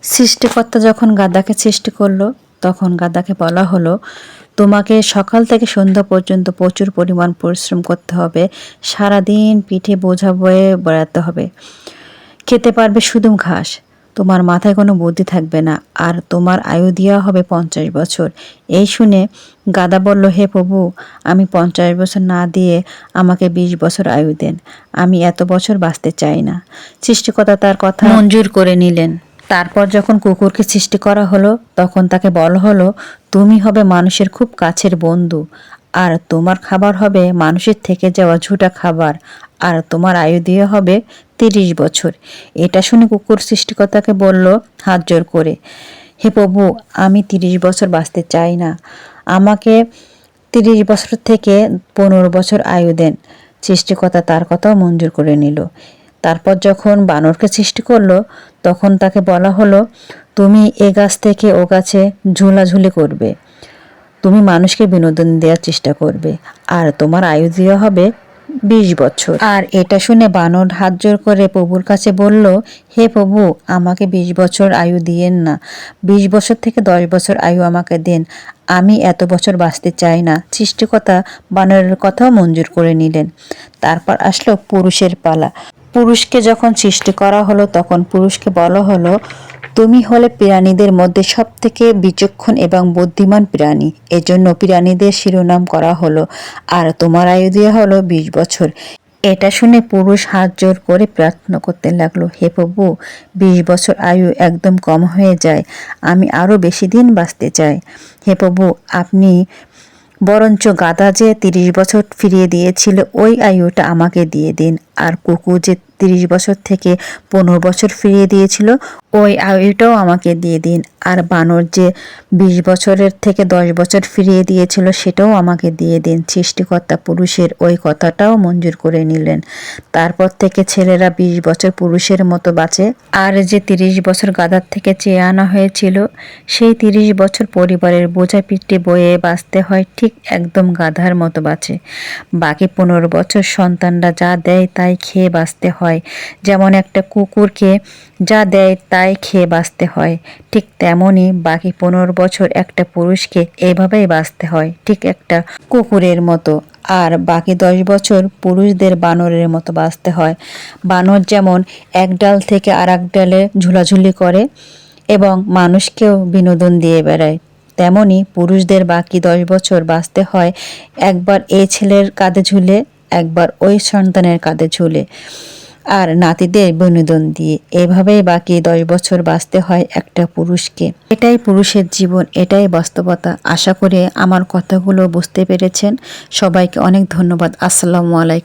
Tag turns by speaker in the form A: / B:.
A: সৃষ্টিকর্তা যখন গাদাকে সৃষ্টি করল, তখন গাদাকে বলা হলো, তোমাকে সকাল থেকে সন্ধ্যা পর্যন্ত প্রচুর পরিমাণ পরিশ্রম করতে হবে। সারাদিন পিঠে বোঝা বয়ে বেড়াতে হবে। খেতে পারবে শুধু ঘাস। তোমার মাথায় কোনো বুদ্ধি থাকবে না। আর তোমার আয়ু দেওয়া হবে পঞ্চাশ বছর এই শুনে গাদা বলল, হে প্রভু, আমি পঞ্চাশ বছর না দিয়ে আমাকে বিশ বছর আয়ু দেন। আমি এত বছর বাঁচতে চাই না সৃষ্টিকর্তা তার কথা মঞ্জুর করে নিলেন। তারপর যখন কুকুরকে সৃষ্টি করা হলো, তখন তাকে বলা হলো, তুমি হবে মানুষের খুব কাছের বন্ধু, আর তোমার খাবার হবে মানুষের থেকে যাওয়া ঝুটা খাবার, আর তোমার আয়ু দিয়ে হবে তিরিশ বছর। এটা শুনে কুকুর সৃষ্টিকর্তাকে বলল, হাত জোর করে। হে প্রভু, আমি তিরিশ বছর বাঁচতে চাই না। আমাকে তিরিশ বছর থেকে পনেরো বছর আয়ু দেন। সৃষ্টিকর্তা তার কথাও মঞ্জুর করে নিল। তারপর যখন বানরকে সৃষ্টি করল, তখন তাকে বলা হলো, তুমি এ গাছ থেকে ও গাছে ঝুলাঝুলি করবে। তুমি মানুষকে বিনোদন দেওয়ার চেষ্টা করবে। আর তোমার আয়ু দেওয়া হবে বিশ বছর। আর এটা শুনে বানর হাত জোর করে প্রভুর কাছে বলল, হে প্রভু, আমাকে বিশ বছর আয়ু দিয়েন না। বিশ বছর থেকে দশ বছর আয়ু আমাকে দেন। আমি এত বছর বাঁচতে চাই না। সৃষ্টিকর্তা বানরের কথাও মঞ্জুর করে নিলেন। তারপর আসলো পুরুষের পালা। পুরুষকে যখন সৃষ্টি করা হলো, তখন পুরুষকে বলা হলো, তুমি হলে প্রাণীদের মধ্যে সব থেকে বিচক্ষণ এবং বুদ্ধিমান প্রাণী এজন্য প্রাণীদের শিরোনাম করা হলো, আর তোমার আয়ু দেওয়া হলো বিশ বছর। এটা শুনে পুরুষ হাত জোর করে প্রার্থনা করতে লাগল, হে প্রভু, বিশ বছর আয়ু একদম কম হয়ে যায়, আমি আরও বেশি দিন বাঁচতে চাই। হে প্রভু, আপনি বরঞ্চ গাদা যে তিরিশ বছর ফিরিয়ে দিয়েছিল, ওই আয়ুটা আমাকে দিয়ে দিন। আর কুকু যে তিরিশ বছর থেকে পনেরো বছর ফিরিয়ে দিয়েছিল। ওই আয়ুটাও আমাকে দিয়ে দিন। আর বানর যে বিশ বছরের থেকে দশ বছর ফিরিয়ে দিয়েছিল, সেটাও আমাকে দিয়ে দিন। সৃষ্টিকর্তা পুরুষের ওই কথাটাও মঞ্জুর করে নিলেন। তারপর থেকে ছেলেরা বিশ বছর পুরুষের মতো বাঁচে। আর যে তিরিশ বছর গাদার থেকে চেয়ে আনা হয়েছিল, সেই তিরিশ বছর পরিবারের বোঝা পিঠে বয়ে বাঁচতে হয় ঠিক একদম গাধার মতো বাঁচে। বাকি পনেরো বছর সন্তানরা যা দেয় তাই খেয়ে বাঁচতে হয়। যেমন একটা কুকুরকে যা দেয় তাই খেয়ে বাঁচতে হয়। ঠিক তেমনই বাকি পনেরো বছর একটা পুরুষকে এভাবেই বাঁচতে হয়। ঠিক একটা কুকুরের মতো। আর বাকি দশ বছর পুরুষদের বানরের মতো বাঁচতে হয়। বানর যেমন এক ডাল থেকে আর এক ডালে ঝুলাঝুলি করে এবং মানুষকেও বিনোদন দিয়ে বেড়ায়, তেমনই পুরুষদের বাকি দশ বছর বাঁচতে হয় একবার এই ছেলের কাঁধে ঝুলে, একবার ওই সন্তানের কাঁধে ঝুলে। আর নাতিদের বিনোদন দিয়ে এভাবেই বাকি দশ বছর বাঁচতে হয় একটা পুরুষকে। এটাই পুরুষের জীবন, এটাই বাস্তবতা। আশা করে আমার কথাগুলো বুঝতে পেরেছেন। সবাইকে অনেক ধন্যবাদ। আসসালামু আলাইকুম।